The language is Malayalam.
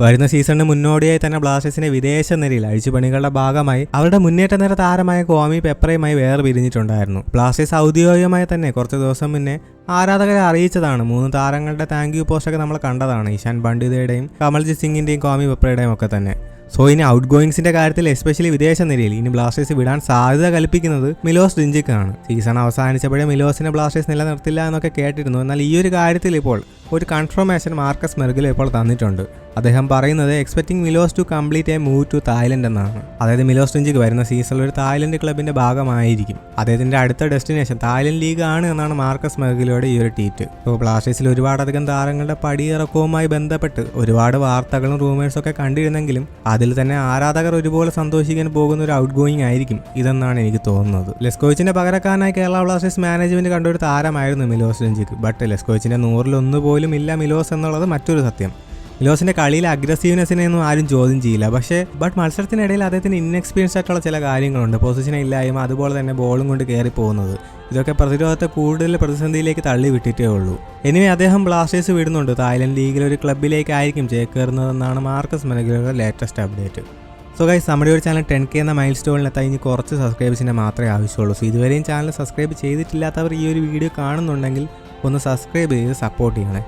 വരുന്ന സീസണിന് മുന്നോടിയായി തന്നെ ബ്ലാസ്റ്റേഴ്സിനെ വിദേശ നിരയിൽ അഴിച്ചുപണികളുടെ ഭാഗമായി അവരുടെ മുന്നേറ്റ നിര താരമായ കോമി പെപ്പറയുമായി വേറെ പിരിഞ്ഞിട്ടുണ്ടായിരുന്നു ബ്ലാസ്റ്റേഴ്സ് ഔദ്യോഗികമായി തന്നെ കുറച്ച് ദിവസം മുന്നേ ആരാധകരെ അറിയിച്ചതാണ്. മൂന്ന് താരങ്ങളുടെ താങ്ക് യു പോസ്റ്റൊക്കെ നമ്മൾ കണ്ടതാണ്. ഇഷാൻ പണ്ഡിതയുടെയും കമൽജിത് സിംഗിന്റെയും കോമി പെപ്പറയുടെയും ഒക്കെ തന്നെ. സോ ഇനി ഔട്ട് ഗോയിങ്സിന്റെ കാര്യത്തിൽ എസ്പെഷ്യലി വിദേശ നിരയിൽ ഇനി ബ്ലാസ്റ്റേഴ്സ് വിടാൻ സാധ്യത കൽപ്പിക്കുന്നത് മിലോസ് ഡിഞ്ചിക്കാണ് സീസൺ അവസാനിച്ചപ്പോഴേ മിലോസിനെ ബ്ലാസ്റ്റേഴ്സ് നിലനിർത്തില്ല എന്നൊക്കെ കേട്ടിരുന്നു. എന്നാൽ ഈ ഒരു കാര്യത്തിൽ ഇപ്പോൾ ഒരു കൺഫർമേഷൻ മാർക്കസ് മെർഗിൽ ഇപ്പോൾ തന്നിട്ടുണ്ട്. അദ്ദേഹം പറയുന്നത് expecting Milos to complete a move to Thailand എന്നാണ്. അതായത് മിലോസ് ടെഞ്ചിക്ക് വരുന്ന സീസണിൽ ഒരു തായ്ലൻഡ് ക്ലബിന്റെ ഭാഗമായിരിക്കും. അദ്ദേഹത്തിന്റെ അടുത്ത ഡെസ്റ്റിനേഷൻ തായ്ലൻഡ് ലീഗ് ആണ് എന്നാണ് മാർക്കസ് മെർഗിലോയുടെ ഈ ഒരു ട്വീറ്റ് ഇപ്പോൾ ബ്ലാസ്റ്റേഴ്സിൽ ഒരുപാടധികം താരങ്ങളുടെ പടിയിറക്കവുമായി ബന്ധപ്പെട്ട് ഒരുപാട് വാർത്തകളും റൂമേഴ്സും ഒക്കെ കണ്ടിരുന്നെങ്കിലും അതിൽ തന്നെ ആരാധകർ ഒരുപോലെ സന്തോഷിക്കാൻ പോകുന്ന ഒരു ഔട്ട് ഗോയിങ് ആയിരിക്കും ഇതെന്നാണ് എനിക്ക് തോന്നുന്നത്. ലെസ്കോച്ചിന്റെ പകരക്കാരനായി കേരള ബ്ലാസ്റ്റേഴ്സ് മാനേജ്മെന്റ് കണ്ട ഒരു താരമായിരുന്നു മിലോസ് രഞ്ജിക്ക് ബട്ട് ലെസ്കോച്ചിന്റെ നൂറിലൊന്ന് പോലും ഇല്ല മിലോസ് എന്നുള്ളത് മറ്റൊരു സത്യം. മിലോസിന്റെ കളിയിലെ അഗ്രസീവ്നെസ്സിനെ ഒന്നും ആരും ചോദ്യം ചെയ്യില്ല. പക്ഷേ ബട്ട് മത്സരത്തിനിടയിൽ അദ്ദേഹത്തിന് ഇൻഎക്സ്പീരിയൻസ് ആയിട്ടുള്ള ചില കാര്യങ്ങളുണ്ട്. പൊസിഷൻ ഇല്ലായ്മ അതുപോലെ തന്നെ ബോളും കൊണ്ട് കയറി പോകുന്നത്. ഇതൊക്കെ പ്രതിരോധത്തെ കൂടുതൽ പ്രതിസന്ധിയിലേക്ക് തള്ളി വിട്ടിട്ടേ ഉള്ളൂ. എനിവേ അദ്ദേഹം ബ്ലാസ്റ്റേഴ്സ് വിടുന്നുണ്ട്. തായ്ലൻഡ് ലീഗിലെ ഒരു ക്ലബിലേക്കായിരിക്കും ചേക്കേറുന്നതെന്നാണ് മാർക്കസ് മെനഗിലയുടെ ലേറ്റസ്റ്റ് അപ്ഡേറ്റ് സോ ഗൈസ് നമ്മുടെ ഒരു ചാനൽ ടെൻ കെ എന്ന മൈൽ സ്റ്റോണിലെത്താൻ ഇനി കുറച്ച് സബ്സ്ക്രൈബേഴ്സിനെ മാത്രമേ ആവശ്യമുള്ളൂ. സോ ഇതുവരെയും ചാനൽ സബ്സ്ക്രൈബ് ചെയ്തിട്ടില്ലാത്തവർ ഈ ഒരു വീഡിയോ കാണുന്നുണ്ടെങ്കിൽ ഒന്ന് സബ്സ്ക്രൈബ് ചെയ്ത് സപ്പോർട്ട് ചെയ്യണേ.